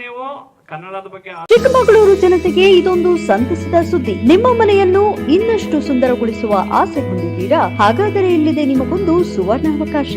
ನೀವು ಕನ್ನಡದ ಬಗ್ಗೆ ಚಿಕ್ಕಮಗಳೂರು ಜನತೆಗೆ ಇದೊಂದು ಸಂತಸದ ಸುದ್ದಿ. ನಿಮ್ಮ ಮನೆಯನ್ನು ಇನ್ನಷ್ಟು ಸುಂದರಗೊಳಿಸುವ ಆಸೆ ಹೊಂದಿದ್ದೀರಾ? ಹಾಗಾದರೆ ಇಲ್ಲಿದೆ ನಿಮಗೊಂದು ಸುವರ್ಣಾವಕಾಶ.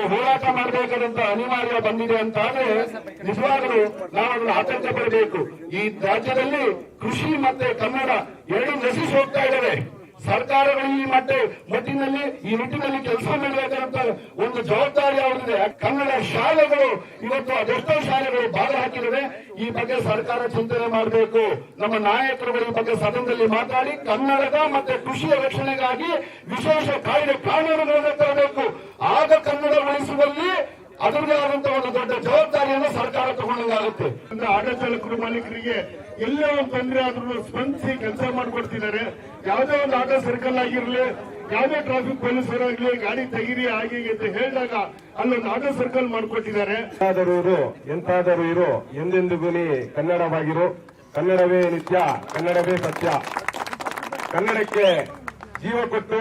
ಒಂದು ಹೋರಾಟ ಮಾಡಬೇಕಾದಂತ ಅನಿವಾರ್ಯ ಬಂದಿದೆ ಅಂತ ಆದ್ರೆ ನಿಜವಾಗಲೂ ನಾವು ಅದನ್ನು ಆತಂಕ ಪಡಬೇಕು. ಈ ರಾಜ್ಯದಲ್ಲಿ ಕೃಷಿ ಮತ್ತೆ ಕನ್ನಡ ಎರಡು ನಶಿಸಿ ಹೋಗ್ತಾ ಇದ್ದಾವೆ. ಸರ್ಕಾರಗಳು ಈ ಮಟ್ಟ ಮಟ್ಟಿನಲ್ಲಿ, ಈ ನಿಟ್ಟಿನಲ್ಲಿ ಕೆಲಸ ಮಾಡಬೇಕಂತ ಒಂದು ಜವಾಬ್ದಾರಿ ಅವರಿದೆ ಕನ್ನಡ ಶಾಲೆಗಳು ಇವತ್ತು ಅದೆಷ್ಟೋ ಶಾಲೆಗಳು ಬಾಲ ಹಾಕಿದರೆ ಈ ಬಗ್ಗೆ ಸರ್ಕಾರ ಚಿಂತನೆ ಮಾಡಬೇಕು. ನಮ್ಮ ನಾಯಕರುಗಳು ಈ ಬಗ್ಗೆ ಸದನದಲ್ಲಿ ಮಾತಾಡಿ, ಕನ್ನಡದ ಮತ್ತೆ ಕೃಷಿಯ ರಕ್ಷಣೆಗಾಗಿ ವಿಶೇಷ ಕಾಯ್ದೆ ಕಾನೂನುಗಳನ್ನು ತರಬೇಕು. ಆಗ ಕನ್ನಡ ಉಳಿಸುವಲ್ಲಿ ಅದರದೇ ಆದಂತಹ ಒಂದು ದೊಡ್ಡ ಜವಾಬ್ದಾರಿಯನ್ನು ಸರ್ಕಾರ ತಗೊಂಡಂಗಾಗುತ್ತೆ. ಅಂದ್ರೆ ಆಡಳಿತ ಮಾಲೀಕರಿಗೆ ಎಲ್ಲೇ ಒಂದು ತೊಂದರೆ ಆದ್ರೂ ಸ್ಪಂದಿಸಿ ಕೆಲಸ ಮಾಡಿಕೊಡ್ತಿದ್ದಾರೆ. ಯಾವುದೇ ಒಂದು ಆಟೋ ಸರ್ಕಲ್ ಆಗಿರ್ಲಿ, ಯಾವುದೇ ಟ್ರಾಫಿಕ್ ಪೊಲೀಸರಾಗ್ಲಿ ಗಾಡಿ ತೆಗಿರಿ, ಹಾಗೆ ಅಂತ ಹೇಳಿದಾಗ ಅಲ್ಲೊಂದು ಆಟೋ ಸರ್ಕಲ್ ಮಾಡಿಕೊಟ್ಟಿದ್ದಾರೆ. ಎಂತಾದರೂ ಇರು ಎಂತಾದರೂ ಇರು ಎಂದೆಂದಿಗೂ ನೀ ಕನ್ನಡವಾಗಿರು. ಕನ್ನಡವೇ ನಿತ್ಯ, ಕನ್ನಡವೇ ಸತ್ಯ. ಕನ್ನಡಕ್ಕೆ ಜೀವ ಕೊಟ್ಟು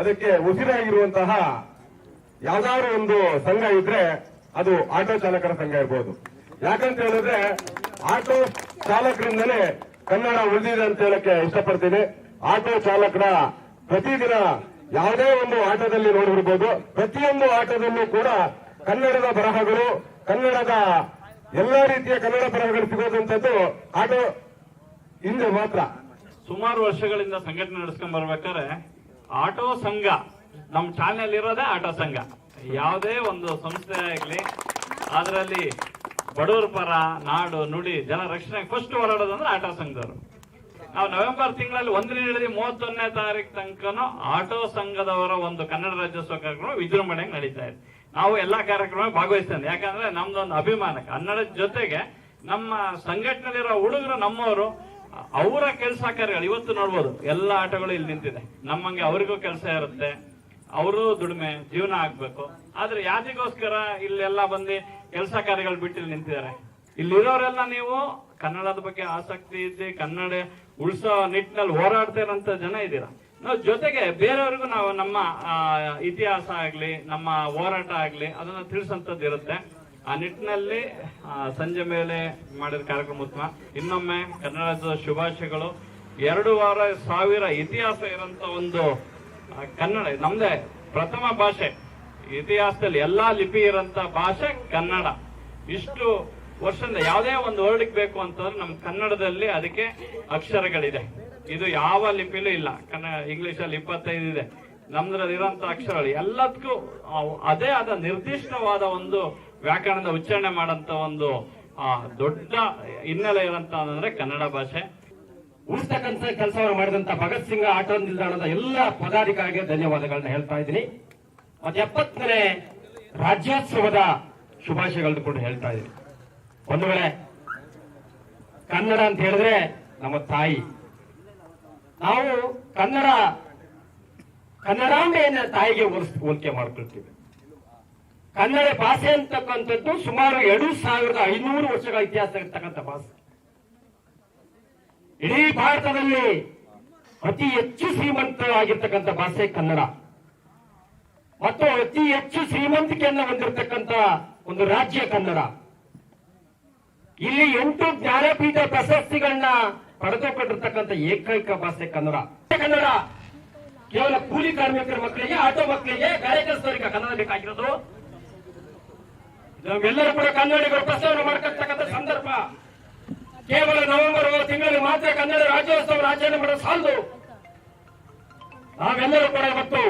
ಅದಕ್ಕೆ ಉಸಿರಾಗಿರುವಂತಹ ಯಾವ್ದಾದ್ರು ಒಂದು ಸಂಘ ಇದ್ರೆ ಅದು ಆಟೋ ಚಾಲಕರ ಸಂಘ ಇರ್ಬೋದು. ಯಾಕಂತ ಹೇಳಿದ್ರೆ, ಆಟೋ ಚಾಲಕರಿಂದಲೇ ಕನ್ನಡ ಉಳಿದಿದೆ ಅಂತ ಹೇಳಕ್ಕೆ ಇಷ್ಟಪಡ್ತೀನಿ. ಆಟೋ ಚಾಲಕರ ಪ್ರತಿದಿನ ಯಾವುದೇ ಒಂದು ಆಟದಲ್ಲಿ ನೋಡಿರ್ಬೋದು. ಪ್ರತಿಯೊಂದು ಆಟದಲ್ಲೂ ಕೂಡ ಕನ್ನಡದ ಬರಹಗಳು, ಕನ್ನಡದ ಎಲ್ಲಾ ರೀತಿಯ ಕನ್ನಡ ಬರಹಗಳು ಸಿಗೋದಂಥದ್ದು ಆಟೋ ಹಿಂದೆ ಮಾತ್ರ. ಸುಮಾರು ವರ್ಷಗಳಿಂದ ಸಂಘಟನೆ ನಡೆಸ್ಕೊಂಡ್ ಬರ್ಬೇಕಾದ್ರೆ ಆಟೋ ಸಂಘ ನಮ್ಮ ಚಾನೆಲ್ ಇರೋದೇ ಆಟೋ ಸಂಘ. ಯಾವುದೇ ಒಂದು ಸಂಸ್ಥೆ ಆಗಲಿ, ಅದರಲ್ಲಿ ಬಡವರ ಪರ ನಾಡು, ನುಡಿ, ಜನ ರಕ್ಷಣೆ ಫಸ್ಟ್ ಹೋರಾಡೋದಂದ್ರೆ ಆಟೋ ಸಂಘದವರು. ನಾವು ನವೆಂಬರ್ ತಿಂಗಳಲ್ಲಿ ಒಂದನೇ ಹಿಡಿದು ಮೂವತ್ತೊಂದನೇ ತಾರೀಕು ತನಕನೂ ಆಟೋ ಸಂಘದವರ ಒಂದು ಕನ್ನಡ ರಾಜ್ಯೋತ್ಸವ ಕಾರ್ಯಕ್ರಮ ವಿಜೃಂಭಣೆಗೆ ನಡೀತಾ ಇದೆ. ನಾವು ಎಲ್ಲಾ ಕಾರ್ಯಕ್ರಮ ಭಾಗವಹಿಸ್ತೇವೆ ಯಾಕಂದ್ರೆ ನಮ್ದೊಂದು ಅಭಿಮಾನ. ಕನ್ನಡದ ಜೊತೆಗೆ ನಮ್ಮ ಸಂಘಟನೆಯಲ್ಲಿರೋ ಹುಡುಗರು ನಮ್ಮವರು. ಅವರ ಕೆಲಸ ಕಾರ್ಯಗಳು, ಇವತ್ತು ನೋಡ್ಬೋದು, ಎಲ್ಲ ಆಟಗಳು ಇಲ್ಲಿ ನಿಂತಿದೆ. ನಮ್ಮಂಗೆ ಅವರಿಗೂ ಕೆಲಸ ಇರುತ್ತೆ. ಅವರು ದುಡಿಮೆ, ಜೀವನ ಆಗ್ಬೇಕು. ಆದ್ರೆ ಯಾತಿಗೋಸ್ಕರ ಇಲ್ಲೆಲ್ಲ ಬಂದು ಕೆಲಸ ಕಾರ್ಯಗಳು ಬಿಟ್ಟು ನಿಂತಿದ್ದಾರೆ? ಇಲ್ಲಿರೋರೆಲ್ಲ ನೀವು ಕನ್ನಡದ ಬಗ್ಗೆ ಆಸಕ್ತಿ ಇದ್ದು, ಕನ್ನಡ ಉಳಿಸೋ ನಿಟ್ಟಿನಲ್ಲಿ ಹೋರಾಡ್ತಾ ಇರೋಂಥ ಜನ ಇದ್ದೀರಾ? ನಾವು ಜೊತೆಗೆ ಬೇರೆಯವ್ರಿಗೂ ನಾವು ನಮ್ಮ ಇತಿಹಾಸ ಆಗ್ಲಿ, ನಮ್ಮ ಹೋರಾಟ ಆಗ್ಲಿ ಅದನ್ನ ತಿಳಿಸಂತದ್ದು ಇರುತ್ತೆ. ಆ ನಿಟ್ಟಿನಲ್ಲಿ ಸಂಜೆ ಮೇಲೆ ಮಾಡಿದ ಕಾರ್ಯಕ್ರಮ ಇನ್ನೊಮ್ಮೆ ಕನ್ನಡದ ಶುಭಾಶಯಗಳು. ಎರಡು ವಾರ ಸಾವಿರ ಇತಿಹಾಸ ಇರೋಂಥ ಒಂದು ಕನ್ನಡ ನಮ್ದೇ ಪ್ರಥಮ ಭಾಷೆ. ಇತಿಹಾಸದಲ್ಲಿ ಎಲ್ಲಾ ಲಿಪಿ ಇರೋಂಥ ಭಾಷೆ ಕನ್ನಡ. ಇಷ್ಟು ವರ್ಷದಿಂದ ಯಾವುದೇ ಒಂದು ವರ್ಡ್ಗೆ ಬೇಕು ಅಂತಂದ್ರೆ ನಮ್ಮ ಕನ್ನಡದಲ್ಲಿ ಅದಕ್ಕೆ ಅಕ್ಷರಗಳಿದೆ. ಇದು ಯಾವ ಲಿಪಿಲೂ ಇಲ್ಲ. ಕನ್ನಡ ಇಂಗ್ಲಿಷ್ ಅಲ್ಲಿ ಇಪ್ಪತ್ತೈದು ಇದೆ. ನಮ್ದ್ರಲ್ಲಿ ಇರೋಂಥ ಅಕ್ಷರಗಳು ಎಲ್ಲದಕ್ಕೂ ಅದೇ ಆದ ನಿರ್ದಿಷ್ಟವಾದ ಒಂದು ವ್ಯಾಕರಣದ ಉಚ್ಚಾರಣೆ ಮಾಡಂತ ಒಂದು ದೊಡ್ಡ ಹಿನ್ನೆಲೆ ಇರೋಂತ ಅಂದ್ರೆ ಕನ್ನಡ ಭಾಷೆ. ಉಳಿಸ್ತಕ್ಕಂಥ ಕೆಲಸವನ್ನು ಮಾಡಿದಂತ ಭಗತ್ ಸಿಂಗ್ ಆಟೋ ನಿಲ್ದಾಣದ ಎಲ್ಲ ಪದಾಧಿಕಾರಿಗೆ ಧನ್ಯವಾದಗಳನ್ನ ಹೇಳ್ತಾ ಇದ್ದೀನಿ. ಮತ್ತೆ ಎಪ್ಪತ್ತನೇ ರಾಜ್ಯೋತ್ಸವದ ಶುಭಾಶಯಗಳನ್ನು ಕೂಡ ಹೇಳ್ತಾ ಇದ್ದೀನಿ. ಒಂದು ವೇಳೆ ಕನ್ನಡ ಅಂತ ಹೇಳಿದ್ರೆ ನಮ್ಮ ತಾಯಿ. ನಾವು ಕನ್ನಡ, ಕನ್ನಡಾಂಬೆಯನ್ನ ತಾಯಿಗೆ ಹೋಲಿಸ್- ಹೋಲಿಕೆ ಮಾಡ್ಕೊಳ್ತೀವಿ. ಕನ್ನಡ ಭಾಷೆ ಅಂತಕ್ಕಂಥದ್ದು ಸುಮಾರು ಎರಡು ಸಾವಿರದ ಐನೂರು ವರ್ಷಗಳ ಇತಿಹಾಸ ಇರ್ತಕ್ಕಂಥ ಭಾಷೆ. ಇಡೀ ಭಾರತದಲ್ಲಿ ಅತಿ ಹೆಚ್ಚು ಶ್ರೀಮಂತವಾಗಿರ್ತಕ್ಕಂಥ ಭಾಷೆ ಕನ್ನಡ. ಮತ್ತು ಅತಿ ಹೆಚ್ಚು ಶ್ರೀಮಂತಿಕೆಯನ್ನು ಹೊಂದಿರತಕ್ಕಂತ ಒಂದು ರಾಜ್ಯ ಕನ್ನಡ. ಇಲ್ಲಿ ಎಂಟು ಜ್ಞಾನಪೀಠ ಪ್ರಶಸ್ತಿಗಳನ್ನ ಪಡೆದುಕೊಂಡಿರ್ತಕ್ಕಂಥ ಏಕೈಕ ಭಾಷೆ ಕನ್ನಡ. ಕನ್ನಡ ಕೇವಲ ಕೂಲಿ ಕಾರ್ಮಿಕರ ಮಕ್ಕಳಿಗೆ, ಆಟೋ ಮಕ್ಕಳಿಗೆ, ಕಾರ್ಯಕರ್ತರಿಗೆ ಕನ್ನಡ ಬೇಕಾಗಿರೋದು. ನಾವೆಲ್ಲರೂ ಕೂಡ ಕನ್ನಡಿಗರು ಪ್ರಸಾರ ಮಾಡ್ಕೊಳ್ತಕ್ಕಂಥ ಸಂದರ್ಭ. ಕೇವಲ ನವೆಂಬರ್ ತಿಂಗಳಲ್ಲಿ ಮಾತ್ರ ಕನ್ನಡ ರಾಜ್ಯೋತ್ಸವ ಆಚರಣೆ ಮಾಡೋದು ಸಾಲದು. ನಾವೆಲ್ಲರೂ ಕೂಡ ಇವತ್ತು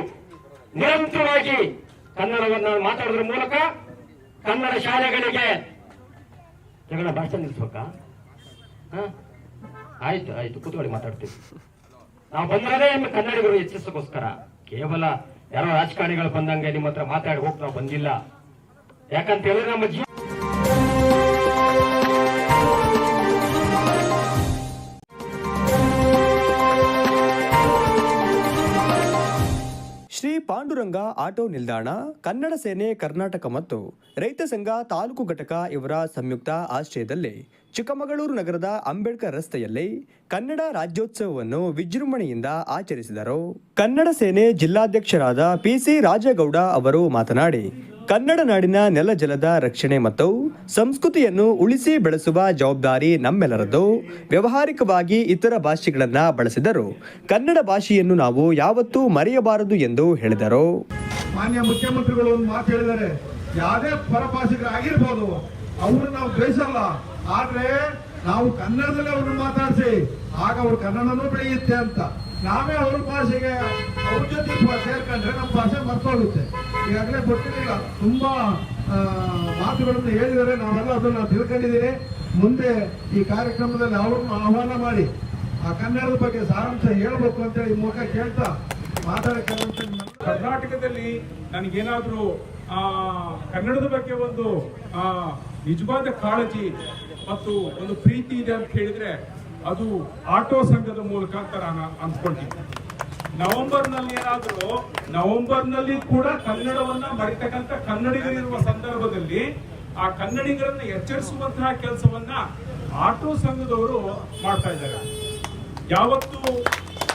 ನಿರಂತರವಾಗಿ ಕನ್ನಡವನ್ನು ಮಾತಾಡೋದ್ರ ಮೂಲಕ ಕನ್ನಡ ಶಾಲೆಗಳಿಗೆ ಜಗಳ ಭಾಷೆ ನಿಲ್ಲಿಸ್ಬೇಕಾ? ಹ? ಆಯ್ತು ಆಯ್ತು, ಕೂತ್ಕೊಳ್ಳಿ, ಮಾತಾಡ್ತೀವಿ. ನಾವು ಬಂದ್ರೆ ನಿಮ್ಮ ಕನ್ನಡಿಗರು ಹೆಚ್ಚಿಸೋಕ್ಕೋಸ್ಕರ. ಕೇವಲ ಯಾರೋ ರಾಜಕಾರಣಿಗಳು ಬಂದಂಗೆ ನಿಮ್ಮ ಹತ್ರ ಮಾತಾಡಿ ಹೋಗ್ತಾ ಬಂದಿಲ್ಲ. ಯಾಕಂತ ಹೇಳಿದ್ರೆ ನಮ್ಮ ಜೀವ ಪಾಂಡುರಂಗ ಆಟೋ ನಿಲ್ದಾಣ ಕನ್ನಡ ಸೇನೆ ಕರ್ನಾಟಕ ಮತ್ತು ರೈತ ಸಂಘ ತಾಲೂಕು ಘಟಕ ಇವರ ಸಂಯುಕ್ತ ಆಶ್ರಯದಲ್ಲಿ ಚಿಕ್ಕಮಗಳೂರು ನಗರದ ಅಂಬೇಡ್ಕರ್ ರಸ್ತೆಯಲ್ಲಿ ಕನ್ನಡ ರಾಜ್ಯೋತ್ಸವವನ್ನು ವಿಜೃಂಭಣೆಯಿಂದ ಆಚರಿಸಿದರು. ಕನ್ನಡ ಸೇನೆ ಜಿಲ್ಲಾಧ್ಯಕ್ಷರಾದ ಪಿಸಿ ರಾಜಗೌಡ ಅವರು ಮಾತನಾಡಿ, ಕನ್ನಡ ನಾಡಿನ ನೆಲ ಜಲದ ರಕ್ಷಣೆ ಮತ್ತು ಸಂಸ್ಕೃತಿಯನ್ನು ಉಳಿಸಿ ಬೆಳೆಸುವ ಜವಾಬ್ದಾರಿ ನಮ್ಮೆಲ್ಲರದ್ದು. ವ್ಯವಹಾರಿಕವಾಗಿ ಇತರ ಭಾಷೆಗಳನ್ನ ಬಳಸಿದರು ಕನ್ನಡ ಭಾಷೆಯನ್ನು ನಾವು ಯಾವತ್ತೂ ಮರೆಯಬಾರದು ಎಂದು ಹೇಳಿದರು. ಮಾನ್ಯ ಮುಖ್ಯಮಂತ್ರಿಗಳು ಯಾವುದೇ ಅವರು ನಾವು ಬೇಯಿಸಲ್ಲ ಆದ್ರೆ ನಾವು ಕನ್ನಡದಲ್ಲಿ ಅವ್ರನ್ನ ಮಾತಾಡಿಸಿ, ಆಗ ಅವ್ರ ಕನ್ನಡನೂ ಬೆಳೆಯುತ್ತೆ ಅಂತ. ನಾವೇ ಅವ್ರ ಭಾಷೆಗೆ, ಅವ್ರ ಜೊತೆ ಸೇರ್ಕೊಂಡ್ರೆ ನಮ್ಮ ಭಾಷೆ ಮರ್ತೋಗುತ್ತೆ. ಈಗಾಗಲೇ ಗೊತ್ತಿರಲಿಲ್ಲ. ತುಂಬಾ ಮಾತುಗಳನ್ನು ಹೇಳಿದರೆ ನಾವೆಲ್ಲ ಅದನ್ನ ತಿಳ್ಕೊಂಡಿದ್ದೀನಿ ಮುಂದೆ ಈ ಕಾರ್ಯಕ್ರಮದಲ್ಲಿ ಅವ್ರನ್ನ ಆಹ್ವಾನ ಮಾಡಿ, ಆ ಕನ್ನಡದ ಬಗ್ಗೆ ಸಾರಾಂಶ ಹೇಳ್ಬೇಕು ಅಂತೇಳಿ ಮುಖ ಕೇಳ್ತಾ ಮಾತಾಡಕ್ಕೆ ಕರ್ನಾಟಕದಲ್ಲಿ ನನಗೇನಾದರೂ, ಆ, ಕನ್ನಡದ ಬಗ್ಗೆ ಒಂದು ನಿಜವಾದ ಕಾಳಜಿ ಮತ್ತು ಒಂದು ಪ್ರೀತಿ ಇದೆ ಅಂತ ಹೇಳಿದ್ರೆ ಅದು ಆಟೋ ಸಂಘದ ಮೂಲಕ ಅಂತ ನಾನು ಅನ್ಸ್ಕೊಳ್ತೀನಿ ನವೆಂಬರ್ನಲ್ಲಿ ಏನಾದ್ರೂ ನವೆಂಬರ್ನಲ್ಲಿ ಕೂಡ ಕನ್ನಡವನ್ನ ಮರಿತಕ್ಕಂತ ಕನ್ನಡಿಗರಿರುವ ಸಂದರ್ಭದಲ್ಲಿ ಆ ಕನ್ನಡಿಗರನ್ನ ಎಚ್ಚರಿಸುವಂತಹ ಕೆಲಸವನ್ನ ಆಟೋ ಸಂಘದವರು ಮಾಡ್ತಾ ಇದ್ದಾರೆ. ಯಾವತ್ತು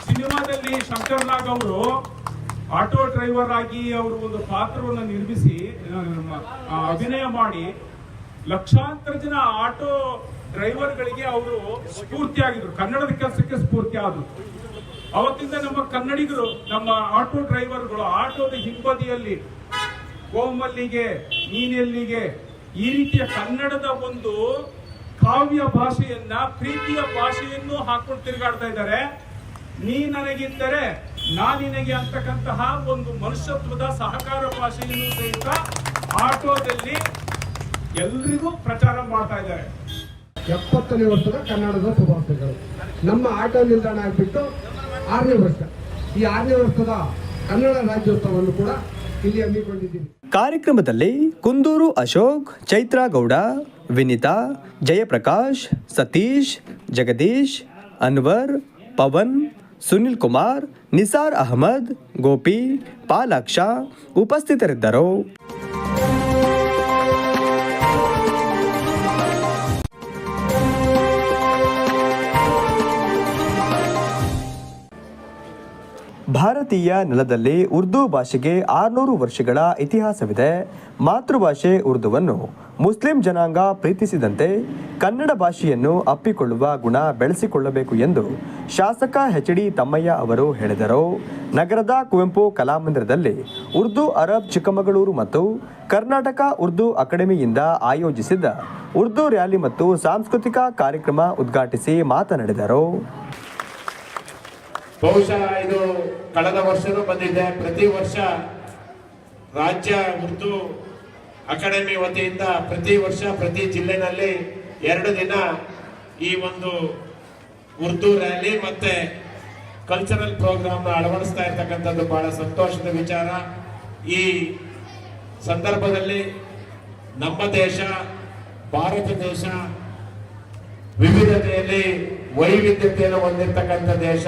ಸಿನಿಮಾದಲ್ಲಿ ಶಂಕರ್ ನಾಗ್ ಅವರು ಆಟೋ ಡ್ರೈವರ್ ಆಗಿ ಅವರು ಒಂದು ಪಾತ್ರವನ್ನು ನಿರ್ಮಿಸಿ ಅಭಿನಯ ಮಾಡಿ ಲಕ್ಷಾಂತರ ಜನ ಆಟೋ ಡ್ರೈವರ್ಗಳಿಗೆ ಅವರು ಸ್ಫೂರ್ತಿಯಾಗಿದ್ರು. ಕನ್ನಡದ ಕೆಲಸಕ್ಕೆ ಸ್ಫೂರ್ತಿ ಆದರು. ಅವತ್ತಿಂದ ನಮ್ಮ ಕನ್ನಡಿಗರು, ನಮ್ಮ ಆಟೋ ಡ್ರೈವರ್ಗಳು ಆಟೋದ ಹಿಂಬದಿಯಲ್ಲಿ ಕೋಮಲ್ಲಿಗೆ ನೀನೆಲ್ಲಿಗೆ ಈ ರೀತಿಯ ಕನ್ನಡದ ಒಂದು ಕಾವ್ಯ ಭಾಷೆಯನ್ನ, ಪ್ರೀತಿಯ ಭಾಷೆಯನ್ನು ಹಾಕೊಂಡು ತಿರುಗಾಡ್ತಾ ಇದ್ದಾರೆ. ನೀ ನನಗಿದ್ದರೆ ನಾ ನಿನಗೆ ಅಂತಕ್ಕಂತಹ ಒಂದು ಮನುಷ್ಯತ್ವದ ಸಹಕಾರ ಭಾಷೆಯನ್ನು ಸಹಿತ ಆಟೋದಲ್ಲಿ ಎಲ್ರಿಗೂ ಪ್ರಚಾರ ಮಾಡ್ತಾ ಇದ್ದಾರೆ. ಎಪ್ಪತ್ತನೇ ವರ್ಷದ ಕನ್ನಡದ ಶುಭಾಶಯಗಳು. ನಮ್ಮ ಆಟೋ ನಿಲ್ದಾಣ ಆಗ್ಬಿಟ್ಟು ಆರನೇ ವರ್ಷ. ಈ ಆರನೇ ವರ್ಷದ ಕನ್ನಡ ರಾಜ್ಯೋತ್ಸವವನ್ನು ಕೂಡ ಇಲ್ಲಿ ಹಮ್ಮಿಕೊಂಡಿದ್ದೀವಿ. ಕಾರ್ಯಕ್ರಮದಲ್ಲಿ ಕುಂದೂರು ಅಶೋಕ್ ಚೈತ್ರಾ ಗೌಡ ವಿನಿತಾ ಜಯಪ್ರಕಾಶ್ ಸತೀಶ್ ಜಗದೀಶ್ ಅನ್ವರ್ ಪವನ್ ಸುನಿಲ್ ಕುಮಾರ್ ನಿಸಾರ್ ಅಹಮದ್ ಗೋಪಿ ಪಾಲಾಕ್ಷ ಉಪಸ್ಥಿತರಿದ್ದರು. ಭಾರತೀಯ ನೆಲದಲ್ಲಿ ಉರ್ದು ಭಾಷೆಗೆ ಆರುನೂರು ವರ್ಷಗಳ ಇತಿಹಾಸವಿದೆ. ಮಾತೃಭಾಷೆ ಉರ್ದುವನ್ನು ಮುಸ್ಲಿಂ ಜನಾಂಗ ಪ್ರೀತಿಸಿದಂತೆ ಕನ್ನಡ ಭಾಷೆಯನ್ನು ಅಪ್ಪಿಕೊಳ್ಳುವ ಗುಣ ಬೆಳೆಸಿಕೊಳ್ಳಬೇಕು ಎಂದು ಶಾಸಕ ಎಚ್ ಡಿ ತಮ್ಮಯ್ಯ ಅವರು ಹೇಳಿದರು. ನಗರದ ಕುವೆಂಪು ಕಲಾಮಂದಿರದಲ್ಲಿ ಉರ್ದು, ಅರಬ್, ಚಿಕ್ಕಮಗಳೂರು ಮತ್ತು ಕರ್ನಾಟಕ ಉರ್ದು ಅಕಾಡೆಮಿಯಿಂದ ಆಯೋಜಿಸಿದ್ದ ಉರ್ದು ರ್ಯಾಲಿ ಮತ್ತು ಸಾಂಸ್ಕೃತಿಕ ಕಾರ್ಯಕ್ರಮ ಉದ್ಘಾಟಿಸಿ ಮಾತನಾಡಿದರು. ಬಹುಶಃ ಇದು ಕಳೆದ ವರ್ಷನೂ ಬಂದಿದೆ. ಪ್ರತಿ ವರ್ಷ ರಾಜ್ಯ ಉರ್ದು ಅಕಾಡೆಮಿ ವತಿಯಿಂದ ಪ್ರತಿ ವರ್ಷ ಪ್ರತಿ ಜಿಲ್ಲೆನಲ್ಲಿ ಎರಡು ದಿನ ಈ ಒಂದು ಉರ್ದು ರ್ಯಾಲಿ ಮತ್ತೆ ಕಲ್ಚರಲ್ ಪ್ರೋಗ್ರಾಮ್ ಅಳವಡಿಸ್ತಾ ಇರ್ತಕ್ಕಂಥದ್ದು ಬಹಳ ಸಂತೋಷದ ವಿಚಾರ. ಈ ಸಂದರ್ಭದಲ್ಲಿ ನಮ್ಮ ದೇಶ, ಭಾರತ ದೇಶ ವಿವಿಧತೆಯಲ್ಲಿ ವೈವಿಧ್ಯತೆಯನ್ನು ಹೊಂದಿರತಕ್ಕಂಥ ದೇಶ.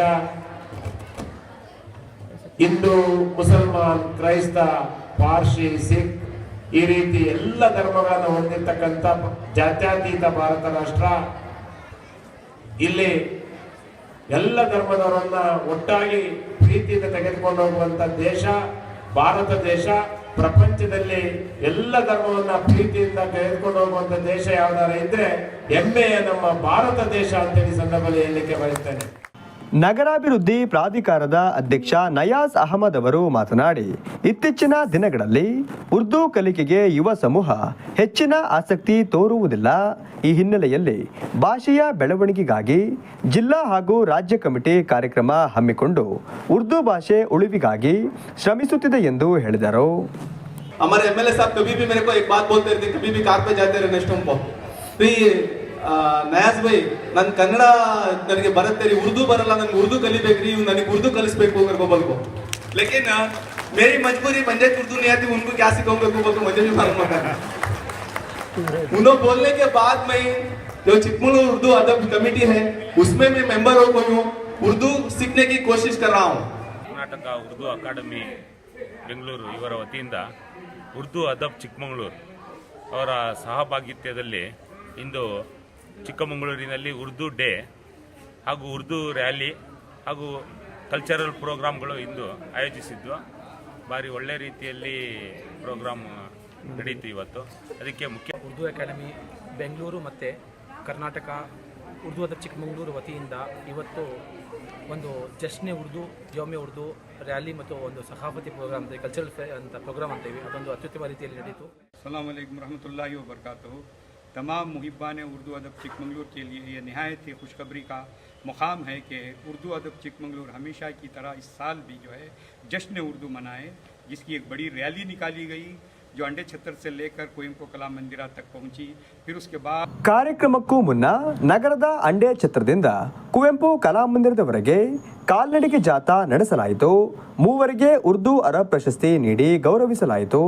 ಹಿಂದೂ, ಮುಸಲ್ಮಾನ್, ಕ್ರೈಸ್ತ, ಪಾರ್ಸಿ, ಸಿಖ್ ಈ ರೀತಿ ಎಲ್ಲ ಧರ್ಮಗಳನ್ನು ಹೊಂದಿರತಕ್ಕಂಥ ಜಾತ್ಯತೀತ ಭಾರತ ರಾಷ್ಟ್ರ, ಇಲ್ಲಿ ಎಲ್ಲ ಧರ್ಮದವರನ್ನ ಒಟ್ಟಾಗಿ ಪ್ರೀತಿಯಿಂದ ತೆಗೆದುಕೊಂಡು ಹೋಗುವಂತ ದೇಶ, ಭಾರತ ದೇಶ, ಪ್ರಪಂಚದಲ್ಲಿ ಎಲ್ಲ ಧರ್ಮವನ್ನ ಪ್ರೀತಿಯಿಂದ ತೆಗೆದುಕೊಂಡು ಹೋಗುವಂತ ದೇಶ ಯಾವ್ದಾರ ಇದ್ರೆ ಹೆಮ್ಮೆಯ ನಮ್ಮ ಭಾರತ ದೇಶ ಅಂತೇಳಿ ಸಂದರ್ಭದಲ್ಲಿ ಹೇಳಲಿಕ್ಕೆ ಬಯಸ್ತೇನೆ. ನಗರಾಭಿವೃದ್ಧಿ ಪ್ರಾಧಿಕಾರದ ಅಧ್ಯಕ್ಷ ನಯಾಜ್ ಅಹಮದ್ ಅವರು ಮಾತನಾಡಿ ಇತ್ತೀಚಿನ ದಿನಗಳಲ್ಲಿ ಉರ್ದು ಕಲಿಕೆಗೆ ಯುವ ಸಮೂಹ ಹೆಚ್ಚಿನ ಆಸಕ್ತಿ ತೋರುವುದಿಲ್ಲ ಈ ಹಿನ್ನೆಲೆಯಲ್ಲಿ ಭಾಷೆಯ ಬೆಳವಣಿಗೆಗಾಗಿ ಜಿಲ್ಲಾ ಹಾಗೂ ರಾಜ್ಯ ಕಮಿಟಿ ಕಾರ್ಯಕ್ರಮ ಹಮ್ಮಿಕೊಂಡು ಉರ್ದು ಭಾಷೆ ಉಳಿವಿಗಾಗಿ ಶ್ರಮಿಸುತ್ತಿದೆ ಎಂದು ಹೇಳಿದರು हमारे एमएलए साहब कभी भी मेरे को एक बात बोलते रहते कभी भी कार पे जाते रहे नेक्स्ट को तो ये ಆ, ನಯಾಜ್ ಬೈ ನನ್ ಕನ್ನಡ ನನಗೆ ಬರುತ್ತೆ ರೀ ಉರ್ದು ಬರಲ್ಲ ನನ್ಗೆ ಉರ್ದು ಕಲಿಬೇಕ್ರಿ ಇವ್ ನನಗೆ ಉರ್ದು ಕಲಿಸ್ಬೇಕು ಕರ್ಕೋಬೇಕು लेकिन आ, मेरी मजबूरी पंजाब उर्दू नहीं आती उनको क्या सिखाऊंगा को बोलकर मुझे भी मालूम होता है उन्होंने बोलने के बाद मैं जो चिकमंगलूर उर्दू अदब कमेटी है उसमें मैं मेंबर हो गई हूँ उर्दू सीखने की कोशिश कर रहा हूँ ಕರ್ನಾಟಕ ಉರ್ದು ಅಕಾಡೆಮಿ ಬೆಂಗಳೂರು ಇವರ ವತಿಯಿಂದ ಉರ್ದು ಅದಬ್ ಚಿಕ್ಕಮಗಳೂರು ಅವರ ಸಹಭಾಗಿತ್ವದಲ್ಲಿ ಇಂದು ಚಿಕ್ಕಮಗಳೂರಿನಲ್ಲಿ ಉರ್ದು ಡೇ ಹಾಗೂ ಉರ್ದು ರ್ಯಾಲಿ ಹಾಗೂ ಕಲ್ಚರಲ್ ಪ್ರೋಗ್ರಾಮ್ಗಳು ಇಂದು ಆಯೋಜಿಸಿದ್ದು. ಭಾರಿ ಒಳ್ಳೆ ರೀತಿಯಲ್ಲಿ ಪ್ರೋಗ್ರಾಮ್ ನಡೀತು ಇವತ್ತು. ಅದಕ್ಕೆ ಮುಖ್ಯ ಉರ್ದು ಅಕಾಡೆಮಿ ಬೆಂಗಳೂರು ಮತ್ತು ಕರ್ನಾಟಕ ಉರ್ದು ಅಥವಾ ಚಿಕ್ಕಮಗಳೂರು ವತಿಯಿಂದ ಇವತ್ತು ಒಂದು ಜಶ್ನೆ ಉರ್ದು ಜೋಮೆ ಉರ್ದು ರ್ಯಾಲಿ ಮತ್ತು ಒಂದು ಸಹಾಪತಿ ಪ್ರೋಗ್ರಾಮ್ ಅಂತ ಕಲ್ಚರಲ್ ಅಂತ ಪ್ರೋಗ್ರಾಮ್ ಅಂತೀವಿ. ಅದೊಂದು ಅತ್ಯುತ್ತಮ ರೀತಿಯಲ್ಲಿ ನಡೀತು. ಅಸ್ಲಾಂ ವಲೈಕುಮ್ ರಹಮತುಲ್ಲಾಹಿ ವರ್ಕಾತು तमाम मुहिबान उर्दू अदब चिकमंगलूर के लिए ये नहायत ही खुशखबरी का मुकाम है कि उर्दू अदब चिकमंगलूर हमेशा की तरह इस साल भी जो है जश्न उर्दू मनाए जिसकी एक बड़ी रैली निकाली गई जो अंडे छत्तर से लेकर कोयमको कला मंदिरा तक पहुंची फिर उसके बाद ಕಾರ್ಯಕ್ರಮಕ್ಕೂ ಮುನ್ನ ನಗರದ ಅಂಡೆ ಛತ್ರದಿಂದ ಕುವೆಂಪು ಕಲಾಮಂದಿರದವರೆಗೆ ಕಾಲ್ನಡಿಗೆ ಜಾಥಾ ನಡೆಸಲಾಯಿತು ಮೂವರಿಗೆ ಉರ್ದು ಅರಬ್ ಪ್ರಶಸ್ತಿ ನೀಡಿ ಗೌರವಿಸಲಾಯಿತು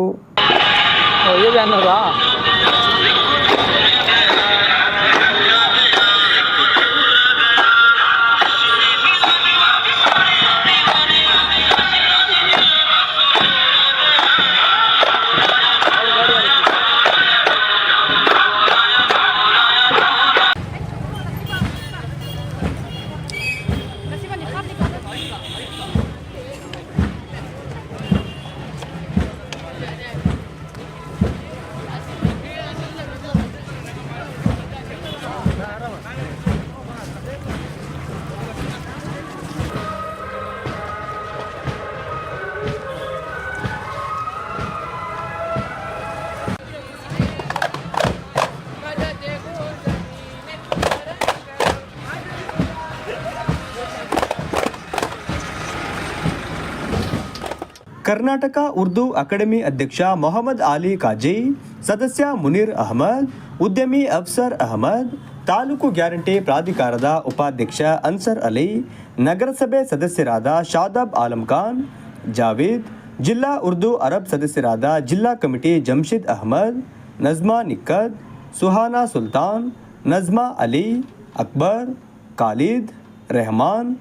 ಕರ್ನಾಟಕ ಉರ್ದು ಅಕಾಡೆಮಿ ಅಧ್ಯಕ್ಷ ಮೊಹಮ್ಮದ್ ಆಲಿ ಕಾಜಿ ಸದಸ್ಯ ಮುನೀರ್ ಅಹಮದ್, ಉದ್ಯಮಿ ಅಫ್ಸರ್ ಅಹಮದ್, ತಾಲೂಕು ಗ್ಯಾರಂಟಿ ಪ್ರಾಧಿಕಾರದ ಉಪಾಧ್ಯಕ್ಷ ಅನ್ಸರ್ ಅಲಿ, ನಗರಸಭೆ ಸದಸ್ಯರಾದ ಶಾದಾಬ್ ಆಲಂ ಖಾನ್, ಜಾವೀದ್, ಜಿಲ್ಲಾ ಉರ್ದು ಅರಬ್ ಸದಸ್ಯರಾದ ಜಿಲ್ಲಾ ಕಮಿಟಿ ಜಮ್ಷಿದ್ ಅಹಮದ್, ನಜ್ಮಾ ನಿಕ್ಕದ್ ಸುಹಾನಾ ಸುಲ್ತಾನ್, ನಜ್ಮಾ ಅಲಿ, ಅಕ್ಬರ್, ಖಾಲಿದ್, ರೆಹಮಾನ್,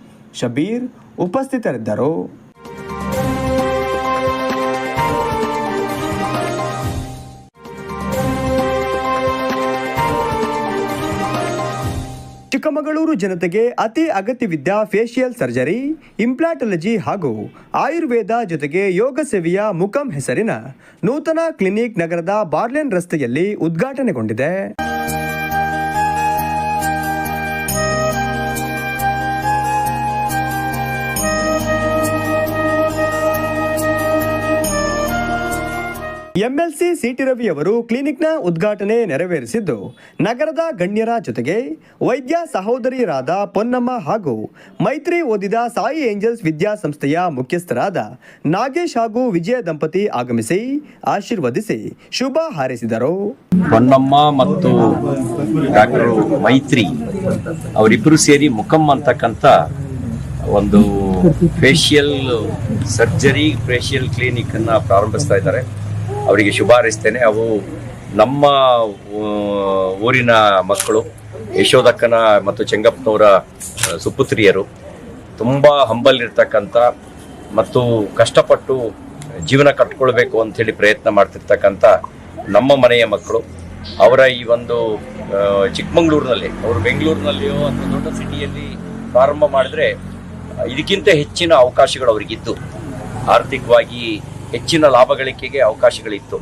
ಶಬೀರ್ ಉಪಸ್ಥಿತರಿದ್ದರು. ಚಿಕ್ಕಮಗಳೂರು ಜನತೆಗೆ ಅತಿ ಅಗತ್ಯವಿದ್ದ ಫೇಶಿಯಲ್ ಸರ್ಜರಿ ಇಂಪ್ಲಾಂಟಾಲಜಿ ಹಾಗೂ ಆಯುರ್ವೇದ ಜೊತೆಗೆ ಯೋಗ ಸೇವೆಯ ಮುಖಂ ಹೆಸರಿನ ನೂತನ ಕ್ಲಿನಿಕ್ ನಗರದ ಬಾರ್ಲೆನ್ ರಸ್ತೆಯಲ್ಲಿ ಉದ್ಘಾಟನೆಗೊಂಡಿದೆ. ಎಂಎಲ್ಸಿ ಸಿಟಿ ರವಿ ಅವರು ಕ್ಲಿನಿಕ್ನ ಉದ್ಘಾಟನೆ ನೆರವೇರಿಸಿದ್ದು, ನಗರದ ಗಣ್ಯರ ಜೊತೆಗೆ ವೈದ್ಯ ಸಹೋದರಿಯರಾದ ಪೊನ್ನಮ್ಮ ಹಾಗೂ ಮೈತ್ರಿ ಓದಿದ ಸಾಯಿ ಏಂಜಲ್ಸ್ ವಿದ್ಯಾಸಂಸ್ಥೆಯ ಮುಖ್ಯಸ್ಥರಾದ ನಾಗೇಶ್ ಹಾಗೂ ವಿಜಯ ದಂಪತಿ ಆಗಮಿಸಿ ಆಶೀರ್ವದಿಸಿ ಶುಭ ಹಾರೈಸಿದರು. ಪೊನ್ನಮ್ಮ ಮತ್ತು ಡಾಕ್ಟರ್ ಮೈತ್ರಿ ಅವರಿಬ್ಬರು ಸೇರಿ ಮುಖಮ್ಮ ಅಂತಕ್ಕಂಥ ಒಂದು ಫೇಶಿಯಲ್ ಸರ್ಜರಿ ಫೇಶಿಯಲ್ ಕ್ಲಿನಿಕ್ ಅನ್ನ ಪ್ರಾರಂಭಿಸ್ತಾ ಇದ್ದಾರೆ. ಅವರಿಗೆ ಶುಭ ಹಾರೈಸ್ತೇನೆ ಅವು ನಮ್ಮ ಊರಿನ ಮಕ್ಕಳು ಯಶೋದಕ್ಕನ ಮತ್ತು ಚೆಂಗಪ್ಪನವರ ಸುಪುತ್ರಿಯರು. ತುಂಬ ಹಂಬಲ್ ಇರ್ತಕ್ಕಂಥ ಮತ್ತು ಕಷ್ಟಪಟ್ಟು ಜೀವನ ಕಟ್ಕೊಳ್ಬೇಕು ಅಂಥೇಳಿ ಪ್ರಯತ್ನ ಮಾಡ್ತಿರ್ತಕ್ಕಂಥ ನಮ್ಮ ಮನೆಯ ಮಕ್ಕಳು. ಅವರ ಈ ಒಂದು ಚಿಕ್ಕಮಂಗ್ಳೂರಿನಲ್ಲಿ, ಅವರು ಬೆಂಗಳೂರಿನಲ್ಲಿಯೋ ಅಥವಾ ದೊಡ್ಡ ಸಿಟಿಯಲ್ಲಿ ಪ್ರಾರಂಭ ಮಾಡಿದ್ರೆ ಇದಕ್ಕಿಂತ ಹೆಚ್ಚಿನ ಅವಕಾಶಗಳು ಅವರಿಗಿದ್ದು. ಆರ್ಥಿಕವಾಗಿ ಹೆಚ್ಚಿನ ಲಾಭ ಗಳಿಕೆಗೆ ಅವಕಾಶಗಳಿತ್ತು.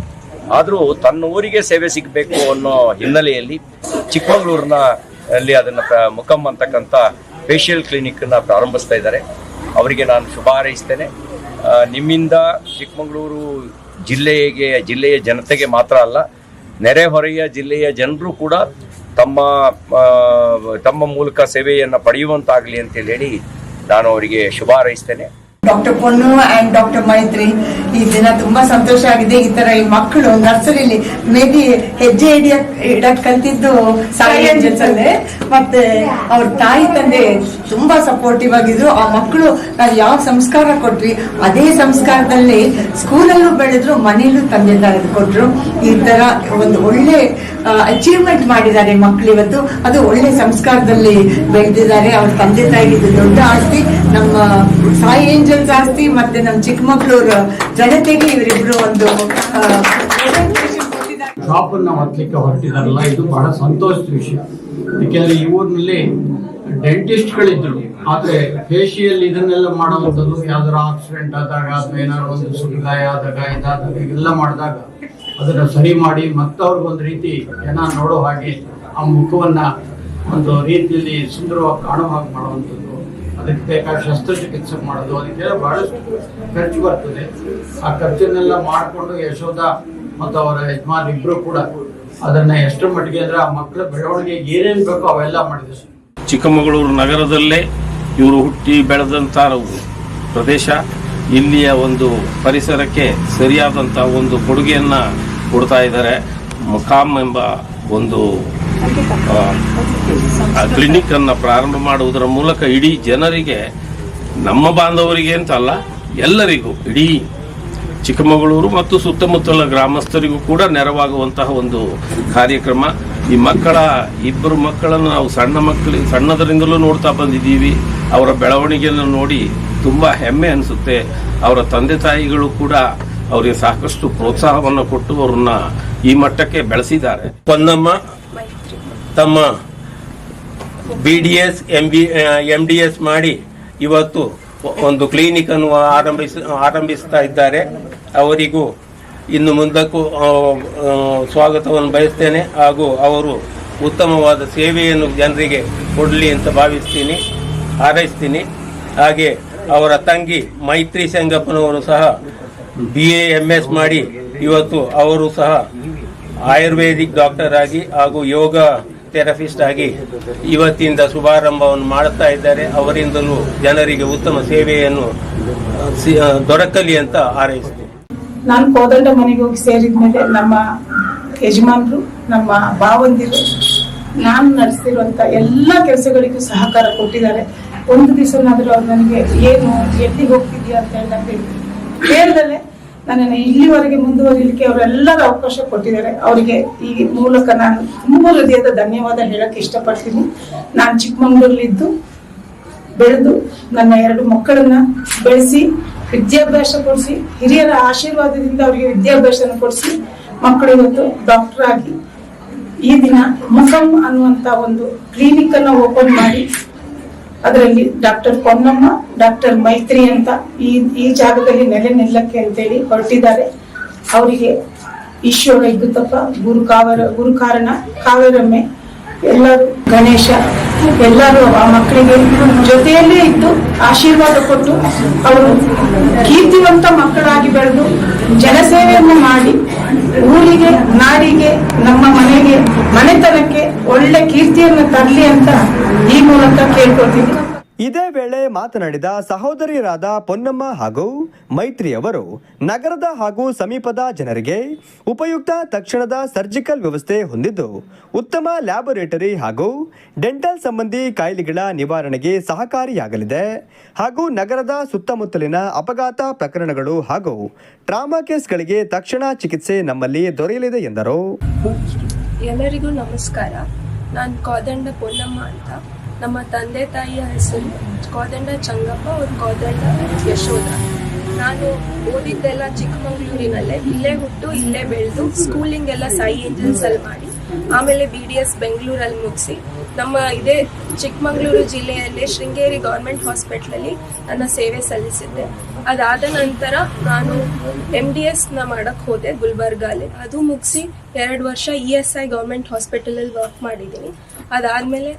ಆದರೂ ತನ್ನ ಊರಿಗೆ ಸೇವೆ ಸಿಗಬೇಕು ಅನ್ನೋ ಹಿನ್ನೆಲೆಯಲ್ಲಿ ಚಿಕ್ಕಮಗಳೂರಿನ ಅಲ್ಲಿ ಅದನ್ನು ಮುಖಮ್ ಅಂತಕ್ಕಂಥ ಫೇಶಿಯಲ್ ಕ್ಲಿನಿಕ್ನ ಪ್ರಾರಂಭಿಸ್ತಾ ಇದ್ದಾರೆ. ಅವರಿಗೆ ನಾನು ಶುಭ ಹಾರೈಸ್ತೇನೆ. ನಿಮ್ಮಿಂದ ಚಿಕ್ಕಮಗಳೂರು ಜಿಲ್ಲೆಗೆ, ಜಿಲ್ಲೆಯ ಜನತೆಗೆ ಮಾತ್ರ ಅಲ್ಲ ನೆರೆಹೊರೆಯ ಜಿಲ್ಲೆಯ ಜನರು ಕೂಡ ತಮ್ಮ ತಮ್ಮ ಮೂಲಕ ಸೇವೆಯನ್ನು ಪಡೆಯುವಂತಾಗಲಿ ಅಂತೇಳಿ ಹೇಳಿ ನಾನು ಅವರಿಗೆ ಶುಭ ಹಾರೈಸ್ತೇನೆ. Doctor Ponnu and doctor Maitri ಈ ದಿನ ತುಂಬಾ ಸಂತೋಷ ಆಗಿದೆ. ಈ ತರ ಈ ಮಕ್ಕಳು ನರ್ಸರಿಲಿ ಮೇ ಬಿ ಹೆಜ್ಜೆ ಹಿಡಿಯ ಇಡಕ್ ಕಲ್ತಿದ್ದು ಸಾಯಿ ಅಲ್ಲೇ ಮತ್ತೆ ಅವ್ರ ತಾಯಿ ತಂದೆ ತುಂಬಾ ಸಪೋರ್ಟಿವ್ ಆಗಿದ್ರು. ಆ ಮಕ್ಕಳು ನಾವು ಯಾವ ಸಂಸ್ಕಾರ ಕೊಟ್ವಿ, ಅದೇ ಸಂಸ್ಕಾರದಲ್ಲಿ ಸ್ಕೂಲಲ್ಲೂ ಬೆಳೆದ್ರು, ಮನೆಯಲ್ಲೂ ತಂದೆ ತಾಯಿ ಕೊಟ್ರು. ಈ ತರ ಒಂದು ಒಳ್ಳೆ ಅಚೀವ್ಮೆಂಟ್ ಮಾಡಿದ್ದಾರೆ ಮಕ್ಕಳು ಇವತ್ತು. ಅದು ಒಳ್ಳೆ ಸಂಸ್ಕಾರದಲ್ಲಿ ಬೆಳೆದಿದ್ದಾರೆ. ಅವ್ರ ತಂದೆ ತಾಯಿಗೆ ದೊಡ್ಡ ಆಸ್ತಿ, ನಮ್ಮ ಸಾಯಿ ಏಂಜಲ್ಸ್ ಆಸ್ತಿ, ಮತ್ತೆ ನಮ್ಮ ಚಿಕ್ಕಮಗಳೂರು ಜನತೆಗೆ ಇವರಿಬ್ರು ಒಂದು ಆ, ಅನ್ನು ಹತ್ತಲಿಕ್ಕೆ ಹೊರಟಿದಾರಲ್ಲ ಇದು ಬಹಳ ಸಂತೋಷದ ವಿಷಯ. ಯಾಕೆಂದ್ರೆ ಈ ಊರಿನಲ್ಲಿ ಡೆಂಟಿಸ್ಟ್ಗಳಿದ್ರು ಆದ್ರೆ ಫೇಶಿಯಲ್ ಇದನ್ನೆಲ್ಲ ಮಾಡುವಂಥದ್ದು ಯಾವ್ದಾರ ಆಕ್ಸಿಡೆಂಟ್ ಆದಾಗ ಅಥವಾ ಏನಾದ್ರು ಒಂದು ಸುಡುಗಾಯ ಆದಾಗ ಇದಾದಾಗ ಇವೆಲ್ಲ ಮಾಡಿದಾಗ ಅದನ್ನ ಸರಿ ಮಾಡಿ ಮತ್ತವ್ರಿಗೊಂದು ರೀತಿ ಜನ ನೋಡೋ ಹಾಗೆ ಆ ಮುಖವನ್ನ ಒಂದು ರೀತಿಯಲ್ಲಿ ಸುಂದರವಾಗಿ ಕಾಣುವ ಹಾಗೆ ಮಾಡುವಂಥದ್ದು. ಅದಕ್ಕೆ ಬೇಕಾದ ಶಸ್ತ್ರಚಿಕಿತ್ಸೆ ಮಾಡೋದು ಅದಕ್ಕೆಲ್ಲ ಬಹಳಷ್ಟು ಖರ್ಚು ಬರ್ತದೆ. ಆ ಖರ್ಚನ್ನೆಲ್ಲ ಮಾಡಿಕೊಂಡು ಯಶೋಧ ಮತ್ತು ಅವರ ಯಜಮಾನ್ ಇಬ್ಬರು ಕೂಡ ಅದನ್ನ ಎಷ್ಟರ ಮಟ್ಟಿಗೆ ಅಂದ್ರೆ ಆ ಮಕ್ಕಳ ಬೆಳವಣಿಗೆ ಏನೇನು ಬೇಕೋ ಅವೆಲ್ಲ ಮಾಡಿದ್ರು ಚಿಕ್ಕಮಗಳೂರು ನಗರದಲ್ಲೇ ಇವರು ಹುಟ್ಟಿ ಬೆಳೆದಂಥ ಪ್ರದೇಶ. ಇಲ್ಲಿಯ ಒಂದು ಪರಿಸರಕ್ಕೆ ಸರಿಯಾದಂಥ ಒಂದು ಕೊಡುಗೆಯನ್ನು ಕೊಡ್ತಾ ಇದ್ದಾರೆ. ಮುಖಾಮ್ ಎಂಬ ಒಂದು ಕ್ಲಿನಿಕ್ ಅನ್ನು ಪ್ರಾರಂಭ ಮಾಡುವುದರ ಮೂಲಕ ಇಡೀ ಜನರಿಗೆ ನಮ್ಮ ಬಾಂಧವರಿಗೆ ಅಂತಲ್ಲ ಎಲ್ಲರಿಗೂ ಇಡೀ ಚಿಕ್ಕಮಗಳೂರು ಮತ್ತು ಸುತ್ತಮುತ್ತಲ ಗ್ರಾಮಸ್ಥರಿಗೂ ಕೂಡ ನೆರವಾಗುವಂತಹ ಒಂದು ಕಾರ್ಯಕ್ರಮ. ಈ ಮಕ್ಕಳ, ಇಬ್ಬರು ಮಕ್ಕಳನ್ನು ನಾವು ಸಣ್ಣ ಮಕ್ಕಳಿಗೆ ಸಣ್ಣದರಿಂದಲೂ ನೋಡ್ತಾ ಬಂದಿದ್ದೀವಿ. ಅವರ ಬೆಳವಣಿಗೆಯನ್ನು ನೋಡಿ ತುಂಬ ಹೆಮ್ಮೆ ಅನಿಸುತ್ತೆ. ಅವರ ತಂದೆ ತಾಯಿಗಳು ಕೂಡ ಅವರಿಗೆ ಸಾಕಷ್ಟು ಪ್ರೋತ್ಸಾಹವನ್ನು ಕೊಟ್ಟು ಅವರನ್ನ ಈ ಮಟ್ಟಕ್ಕೆ ಬೆಳೆಸಿದ್ದಾರೆ. ಪೊನ್ನಮ್ಮ, ತಮ್ಮ B D S M B M D S ಮಾಡಿ ಇವತ್ತು ಒಂದು ಕ್ಲಿನಿಕ್ ಅನ್ನು ಆರಂಭಿಸ, ಆರಂಭಿಸ್ತಾ ಇದ್ದಾರೆ. ಅವರಿಗೂ ಇನ್ನು ಮುಂದಕ್ಕೂ ಸ್ವಾಗತವನ್ನು ಬಯಸ್ತೇನೆ. ಹಾಗೂ ಅವರು ಉತ್ತಮವಾದ ಸೇವೆಯನ್ನು ಜನರಿಗೆ ಕೊಡಲಿ ಅಂತ ಭಾವಿಸ್ತೀನಿ, ಹಾರೈಸ್ತೀನಿ. ಹಾಗೆ ಅವರ ತಂಗಿ ಮೈತ್ರಿ ಸಂಗಪ್ಪನವರು ಸಹ ಬಿ ಎ ಎಂ ಎಸ್ ಮಾಡಿ ಇವತ್ತು ಅವರು ಸಹ ಆಯುರ್ವೇದಿಕ್ ಡಾಕ್ಟರ್ ಆಗಿ ಹಾಗೂ ಯೋಗ ಥೆರಪಿಸ್ಟ್ ಆಗಿ ಇವತ್ತಿಂದ ಶುಭಾರಂಭವನ್ನು ಮಾಡುತ್ತಾ ಇದ್ದಾರೆ. ಅವರಿಂದಲೂ ಜನರಿಗೆ ಉತ್ತಮ ಸೇವೆಯನ್ನು ದೊರಕಲಿ ಅಂತ ಹಾರೈಸಿದೆ ನಾನು ಕೋದಂಡ ಮನೆಗೆ ಹೋಗಿ ಸೇರಿದ ಮೇಲೆ ನಮ್ಮ ಯಜಮಾನ್ರು, ನಮ್ಮ ಭಾವಂದಿರು ನಾನು ನಡೆಸಿರುವಂತ ಎಲ್ಲ ಕೆಲಸಗಳಿಗೂ ಸಹಕಾರ ಕೊಟ್ಟಿದ್ದಾರೆ. ಒಂದು ದಿವಸನಾದರೂ ಅವ್ರು ನನಗೆ, ಏನು, ಎಲ್ಲಿಗೆ ಹೋಗ್ತಿದ್ಯಾ ಅಂತ ಹೇಳಿ ನನಗೆ ಹೇಳ್ದಲೆ ನನ್ನನ್ನು ಇಲ್ಲಿವರೆಗೆ ಮುಂದುವರಿಲಿಕ್ಕೆ ಅವರೆಲ್ಲರ ಅವಕಾಶ ಕೊಟ್ಟಿದ್ದಾರೆ. ಅವರಿಗೆ ಈ ಮೂಲಕ ನಾನು ತುಂಬ ಹೃದಯದ ಧನ್ಯವಾದ ಹೇಳಕ್ಕೆ ಇಷ್ಟಪಡ್ತೀನಿ. ನಾನು ಚಿಕ್ಕಮಂಗ್ಳೂರ್ಲಿದ್ದು ಬೆಳೆದು ನನ್ನ ಎರಡು ಮಕ್ಕಳನ್ನ ಬೆಳೆಸಿ, ವಿದ್ಯಾಭ್ಯಾಸ ಕೊಡಿಸಿ, ಹಿರಿಯರ ಆಶೀರ್ವಾದದಿಂದ ಅವರಿಗೆ ವಿದ್ಯಾಭ್ಯಾಸನ ಕೊಡಿಸಿ, ಮಕ್ಕಳು ಇವತ್ತು ಡಾಕ್ಟರ್ ಆಗಿ ಈ ದಿನ ಮುಸಮ್ ಅನ್ನುವಂತ ಒಂದು ಕ್ಲಿನಿಕ್ ಅನ್ನು ಓಪನ್ ಮಾಡಿ ಅದರಲ್ಲಿ ಡಾಕ್ಟರ್ ಪೊನ್ನಮ್ಮ, ಡಾಕ್ಟರ್ ಮೈತ್ರಿ ಅಂತ ಈ ಈ ಜಾಗದಲ್ಲಿ ನೆಲೆ ನಿಲ್ಲಕ್ಕೆ ಅಂತೇಳಿ ಹೊರಟಿದ್ದಾರೆ. ಅವರಿಗೆ ಈಶ್ವರ ಇದ್ದುತ್ತಪ್ಪ, ಗುರು ಕಾವರ, ಗುರು ಕಾರಣ, ಕಾವೇರಮ್ಮೆ, ಎಲ್ಲರೂ ಗಣೇಶ ಎಲ್ಲರೂ ಆ ಮಕ್ಕಳಿಗೆ ಜೊತೆಯಲ್ಲೇ ಇದ್ದು ಆಶೀರ್ವಾದ ಕೊಟ್ಟು ಅವರು ಕೀರ್ತಿವಂತ ಮಕ್ಕಳಾಗಿ ಬೆಳೆದು ಜನಸೇವೆಯನ್ನು ಮಾಡಿ ಊರಿಗೆ, ನಾಡಿಗೆ, ನಮ್ಮ ಮನೆಗೆ, ಮನೆತನಕ್ಕೆ ಒಳ್ಳೆ ಕೀರ್ತಿಯನ್ನು ತರಲಿ ಅಂತ ಈ ಮೂಲಕ ಕೇಳ್ಕೊಳ್ತೀನಿ. ಇದೇ ವೇಳೆ ಮಾತನಾಡಿದ ಸಹೋದರಿಯರಾದ ಪೊನ್ನಮ್ಮ ಹಾಗೂ ಮೈತ್ರಿ ಅವರು ನಗರದ ಹಾಗೂ ಸಮೀಪದ ಜನರಿಗೆ ಉಪಯುಕ್ತ ತಕ್ಷಣದ ಸರ್ಜಿಕಲ್ ವ್ಯವಸ್ಥೆ ಹೊಂದಿದ್ದು, ಉತ್ತಮ ಲ್ಯಾಬೊರೇಟರಿ ಹಾಗೂ ಡೆಂಟಲ್ ಸಂಬಂಧಿ ಕಾಯಿಲೆಗಳ ನಿವಾರಣೆಗೆ ಸಹಕಾರಿಯಾಗಲಿದೆ ಹಾಗೂ ನಗರದ ಸುತ್ತಮುತ್ತಲಿನ ಅಪಘಾತ ಪ್ರಕರಣಗಳು ಹಾಗೂ ಟ್ರಾಮಾ ಕೇಸ್ಗಳಿಗೆ ತಕ್ಷಣ ಚಿಕಿತ್ಸೆ ನಮ್ಮಲ್ಲಿ ದೊರೆಯಲಿದೆ ಎಂದರು. ಎಲ್ಲರಿಗೂ ನಮಸ್ಕಾರ. ನಾನು ಕೋದಂಡ ಪೊನ್ನಮ್ಮ ಅಂತ. ನಮ್ಮ ತಂದೆ ತಾಯಿಯ ಹೆಸರು ಕೋದಂಡ ಚಂಗಪ್ಪ, ಅವ್ರ ಕೋದಂಡ ಯಶೋಧ. ನಾನು ಓದಿದ್ದೆಲ್ಲ ಚಿಕ್ಕಮಗಳೂರಿನಲ್ಲೇ, ಇಲ್ಲೇ ಹುಟ್ಟು, ಇಲ್ಲೇ ಬೆಳೆದು ಸ್ಕೂಲಿಂಗ್ ಎಲ್ಲ ಸಾಯಿ ಏಂಜಲ್ಸ್ ಅಲ್ಲಿ ಮಾಡಿ, ಆಮೇಲೆ ಬಿ ಡಿ ಎಸ್ ಬೆಂಗಳೂರಲ್ಲಿ ಮುಗಿಸಿ, ನಮ್ಮ ಇದೇ ಚಿಕ್ಕಮಗಳೂರು ಜಿಲ್ಲೆಯಲ್ಲೇ ಶೃಂಗೇರಿ ಗೌರ್ಮೆಂಟ್ ಹಾಸ್ಪಿಟ್ಲಲ್ಲಿ ನನ್ನ ಸೇವೆ ಸಲ್ಲಿಸಿದ್ದೆ. ಅದಾದ ನಂತರ ನಾನು ಎಂ ಡಿ ಎಸ್ನ ಮಾಡಕ್ಕೆ ಹೋದೆ ಗುಲ್ಬರ್ಗಾಲಿ ಅದು ಮುಗಿಸಿ ಎರಡು ವರ್ಷ ಇ ಎಸ್ ಐ ಗೌರ್ಮೆಂಟ್ ಹಾಸ್ಪಿಟಲಲ್ಲಿ ವರ್ಕ್ ಮಾಡಿದ್ದೀನಿ. ಅದಾದಮೇಲೆ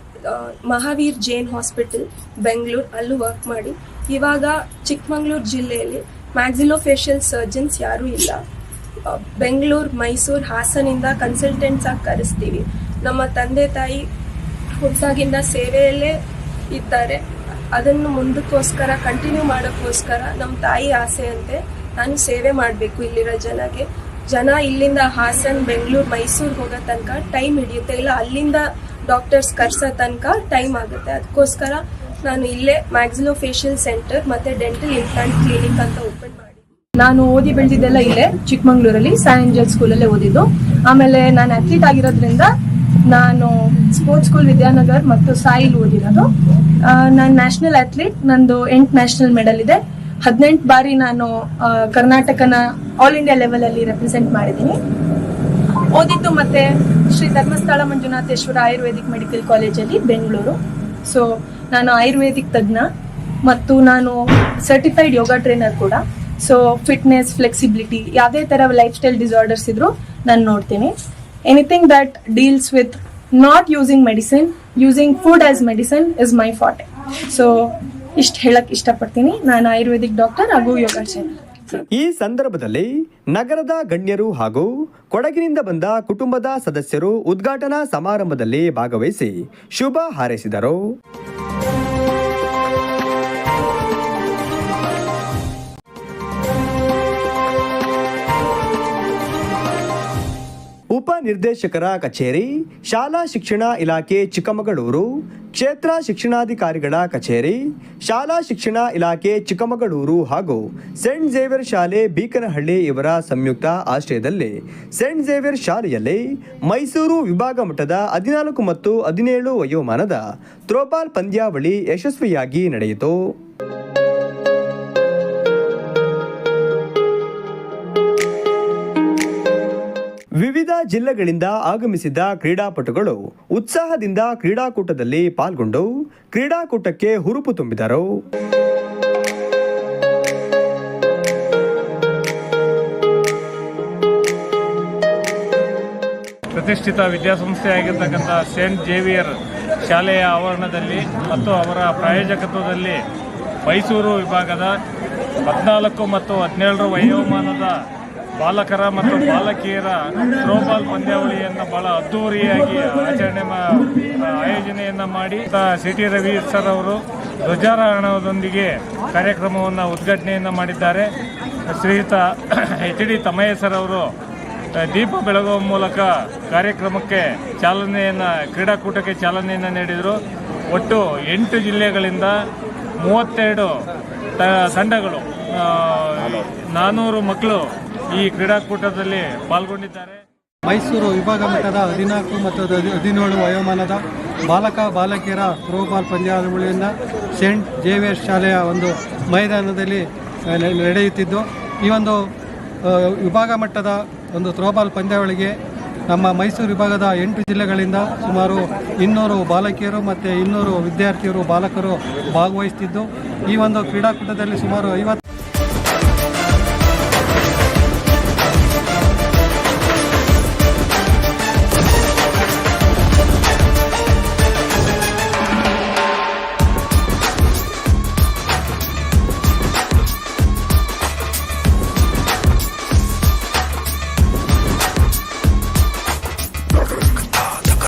ಮಹಾವೀರ್ ಜೈನ್ ಹಾಸ್ಪಿಟಲ್, ಬೆಂಗಳೂರು ಅಲ್ಲೂ ವರ್ಕ್ ಮಾಡಿ. ಇವಾಗ ಚಿಕ್ಕಮಂಗ್ಳೂರು ಜಿಲ್ಲೆಯಲ್ಲಿ ಮ್ಯಾಕ್ಸಿಲೋಫೇಶಿಯಲ್ ಸರ್ಜನ್ಸ್ ಯಾರೂ ಇಲ್ಲ. ಬೆಂಗಳೂರು, ಮೈಸೂರು ಹಾಸನಿಂದ ಕನ್ಸಲ್ಟೆಂಟ್ಸ್ ಆಗಿ ಕರೆಸ್ತೀವಿ. ನಮ್ಮ ತಂದೆ ತಾಯಿ ಹುಟ್ಟಾಗಿಂದ ಸೇವೆಯಲ್ಲೇ ಇದ್ದಾರೆ. ಅದನ್ನು ಮುಂದಕ್ಕೋಸ್ಕರ ಕಂಟಿನ್ಯೂ ಮಾಡೋಕ್ಕೋಸ್ಕರ ನಮ್ಮ ತಾಯಿ ಆಸೆಯಂತೆ ನಾನು ಸೇವೆ ಮಾಡಬೇಕು ಇಲ್ಲಿರೋ ಜನಗೆ. ಜನ ಇಲ್ಲಿಂದ ಹಾಸನ್, ಬೆಂಗಳೂರು, ಮೈಸೂರು ಹೋಗೋ ತನಕ ಟೈಮ್ ಹಿಡಿಯುತ್ತೆ. ಇಲ್ಲ, ಅಲ್ಲಿಂದ ಡಾಕ್ಟರ್ಸ್ ಕರ್ಸೋ ತನಕ ಟೈಮ್ ಆಗುತ್ತೆ. ಅದಕ್ಕೋಸ್ಕರ ನಾನು ಇಲ್ಲೇ ಮ್ಯಾಕ್ಸಿಲೋ ಫೇಶಿಯಲ್ ಸೆಂಟರ್ ಮತ್ತೆ ಡೆಂಟಲ್ ಇಂಪ್ಲಾಂಟ್ ಕ್ಲಿನಿಕ್ ಅಂತ ಓಪನ್ ಮಾಡಿ. ನಾನು ಓದಿ ಬೆಳೆದಿದ್ದೆಲ್ಲ ಇಲ್ಲೇ ಚಿಕ್ಕಮಂಗ್ಳೂರಲ್ಲಿ ಸ್ಯಾನ್ ಏಂಜಲ್ ಸ್ಕೂಲಲ್ಲೇ ಓದಿದ್ದು. ಆಮೇಲೆ ನಾನು ಅಥ್ಲೀಟ್ ಆಗಿರೋದ್ರಿಂದ ನಾನು ಸ್ಪೋರ್ಟ್ಸ್ ಸ್ಕೂಲ್ ವಿದ್ಯಾನಗರ್ ಮತ್ತು ಸಾಯಿಲ್ ಓದಿರೋದು. ನಾನು ನ್ಯಾಷನಲ್ ಅಥ್ಲೀಟ್ ನಂದು ಎಂಟು ನ್ಯಾಷನಲ್ ಮೆಡಲ್ ಇದೆ. ಹದಿನೆಂಟು ಬಾರಿ ನಾನು ಕರ್ನಾಟಕನ ಆಲ್ ಇಂಡಿಯಾ ಲೆವೆಲಲ್ಲಿ ರೆಪ್ರೆಸೆಂಟ್ ಮಾಡಿದ್ದೀನಿ. ಓದಿದ್ದು ಮತ್ತೆ ಶ್ರೀ ಧರ್ಮಸ್ಥಳ ಮಂಜುನಾಥೇಶ್ವರ ಆಯುರ್ವೇದಿಕ್ ಮೆಡಿಕಲ್ ಕಾಲೇಜಲ್ಲಿ ಬೆಂಗಳೂರು. ಸೊ ನಾನು ಆಯುರ್ವೇದಿಕ್ ತಜ್ಞ ಮತ್ತು ನಾನು ಸರ್ಟಿಫೈಡ್ ಯೋಗ ಟ್ರೈನರ್ ಕೂಡ. ಸೊ ಫಿಟ್ನೆಸ್ ಫ್ಲೆಕ್ಸಿಬಿಲಿಟಿ ಯಾವುದೇ ಥರ ಲೈಫ್ ಸ್ಟೈಲ್ ಡಿಸಾರ್ಡರ್ಸ್ ಇದ್ರು ನಾನು ನೋಡ್ತೀನಿ. Anything that deals with not using medicine using food as medicine is my forte so ಇಷ್ಟು ಹೇಳಕ್ ಇಷ್ಟಪಡ್ತೀನಿ. ನಾನು ಆಯುರ್ವೇದಿಕ್ ಡಾಕ್ಟರ್ ಹಾಗೂ ಯೋಗ ಟ್ರೈನರ್ ಈ ಸಂದರ್ಭದಲ್ಲಿ ನಗರದ ಗಣ್ಯರು ಹಾಗೂ ಕೊಡಗಿನಿಂದ ಬಂದ ಕುಟುಂಬದ ಸದಸ್ಯರು ಉದ್ಘಾಟನಾ ಸಮಾರಂಭದಲ್ಲಿ ಭಾಗವಹಿಸಿ ಶುಭ ಹಾರೈಸಿದರು. ಉಪನಿರ್ದೇಶಕರ ಕಚೇರಿ, ಶಾಲಾ ಶಿಕ್ಷಣ ಇಲಾಖೆ ಚಿಕ್ಕಮಗಳೂರು, ಕ್ಷೇತ್ರ ಶಿಕ್ಷಣಾಧಿಕಾರಿಗಳ ಕಚೇರಿ, ಶಾಲಾ ಶಿಕ್ಷಣ ಇಲಾಖೆ ಚಿಕ್ಕಮಗಳೂರು ಹಾಗೂ ಸೆಂಟ್ ಝೇವಿಯರ್ ಶಾಲೆ ಬೀಕನಹಳ್ಳಿ ಇವರ ಸಂಯುಕ್ತ ಆಶ್ರಯದಲ್ಲಿ ಸೆಂಟ್ ಝೇವಿಯರ್ ಶಾಲೆಯಲ್ಲಿ ಮೈಸೂರು ವಿಭಾಗ ಮಟ್ಟದ ಹದಿನಾಲ್ಕು ಮತ್ತು ಹದಿನೇಳು ವಯೋಮಾನದ ಥ್ರೋಬಾಲ್ ಪಂದ್ಯಾವಳಿ ಯಶಸ್ವಿಯಾಗಿ ನಡೆಯಿತು. ವಿವಿಧ ಜಿಲ್ಲೆಗಳಿಂದ ಆಗಮಿಸಿದ್ದ ಕ್ರೀಡಾಪಟುಗಳು ಉತ್ಸಾಹದಿಂದ ಕ್ರೀಡಾಕೂಟದಲ್ಲಿ ಪಾಲ್ಗೊಂಡು ಕ್ರೀಡಾಕೂಟಕ್ಕೆ ಹುರುಪು ತುಂಬಿದರು. ಪ್ರತಿಷ್ಠಿತ ವಿದ್ಯಾಸಂಸ್ಥೆಯಾಗಿರ್ತಕ್ಕಂಥ ಸೇಂಟ್ ಜೇವಿಯರ್ ಶಾಲೆಯ ಆವರಣದಲ್ಲಿ ಮತ್ತು ಅವರ ಪ್ರಾಯೋಜಕತ್ವದಲ್ಲಿ ಮೈಸೂರು ವಿಭಾಗದ ಹದಿನಾಲ್ಕು ಮತ್ತು ಹದಿನೇಳರ ವಯೋಮಾನದ ಬಾಲಕರ ಮತ್ತು ಬಾಲಕಿಯರ ಥ್ರೋಬಾಲ್ ಪಂದ್ಯಾವಳಿಯನ್ನು ಬಹಳ ಅದ್ದೂರಿಯಾಗಿ ಆಚರಣೆ ಆಯೋಜನೆಯನ್ನ ಮಾಡಿ. ಸಿ ಟಿ ರವಿ ಸರ್ ಅವರು ಧ್ವಜಾರೋಹಣದೊಂದಿಗೆ ಕಾರ್ಯಕ್ರಮವನ್ನು ಉದ್ಘಾಟನೆಯನ್ನು ಮಾಡಿದ್ದಾರೆ. ಶ್ರೀಯುತ ಎಚ್ ಡಿ ತಮ್ಮಯ್ಯ ಸರ್ ಅವರು ದೀಪ ಬೆಳಗುವ ಮೂಲಕ ಕಾರ್ಯಕ್ರಮಕ್ಕೆ ಚಾಲನೆಯನ್ನು, ಕ್ರೀಡಾಕೂಟಕ್ಕೆ ಚಾಲನೆಯನ್ನು ನೀಡಿದರು. ಒಟ್ಟು ಎಂಟು ಜಿಲ್ಲೆಗಳಿಂದ ಮೂವತ್ತೆರಡು ತಂಡಗಳು ನಾನ್ನೂರು ನಾನೂರು ಮಕ್ಕಳು ಈ ಕ್ರೀಡಾಕೂಟದಲ್ಲಿ ಪಾಲ್ಗೊಂಡಿದ್ದಾರೆ. ಮೈಸೂರು ವಿಭಾಗ ಮಟ್ಟದ ಹದಿನಾಲ್ಕು ಮತ್ತು ಹದಿ- ಹದಿನೇಳು ವಯೋಮಾನದ ಬಾಲಕ, ಬಾಲಕಿಯರ ಥ್ರೋಬಾಲ್ ಪಂದ್ಯಾವಳಿಯಿಂದ ಸೆಂಟ್ ಜೇವಿಯರ್ ಶಾಲೆಯ ಒಂದು ಮೈದಾನದಲ್ಲಿ ನಡೆಯುತ್ತಿದ್ದು, ಈ ಒಂದು ವಿಭಾಗ ಮಟ್ಟದ ಒಂದು ಥ್ರೋಬಾಲ್ ಪಂದ್ಯಾವಳಿಗೆ ನಮ್ಮ ಮೈಸೂರು ವಿಭಾಗದ ಎಂಟು ಜಿಲ್ಲೆಗಳಿಂದ ಸುಮಾರು ಇನ್ನೂರು ಬಾಲಕಿಯರು ಮತ್ತು ಇನ್ನೂರು ವಿದ್ಯಾರ್ಥಿಯರು, ಬಾಲಕರು ಭಾಗವಹಿಸುತ್ತಿದ್ದು, ಈ ಒಂದು ಕ್ರೀಡಾಕೂಟದಲ್ಲಿ ಸುಮಾರು ಐವತ್ತು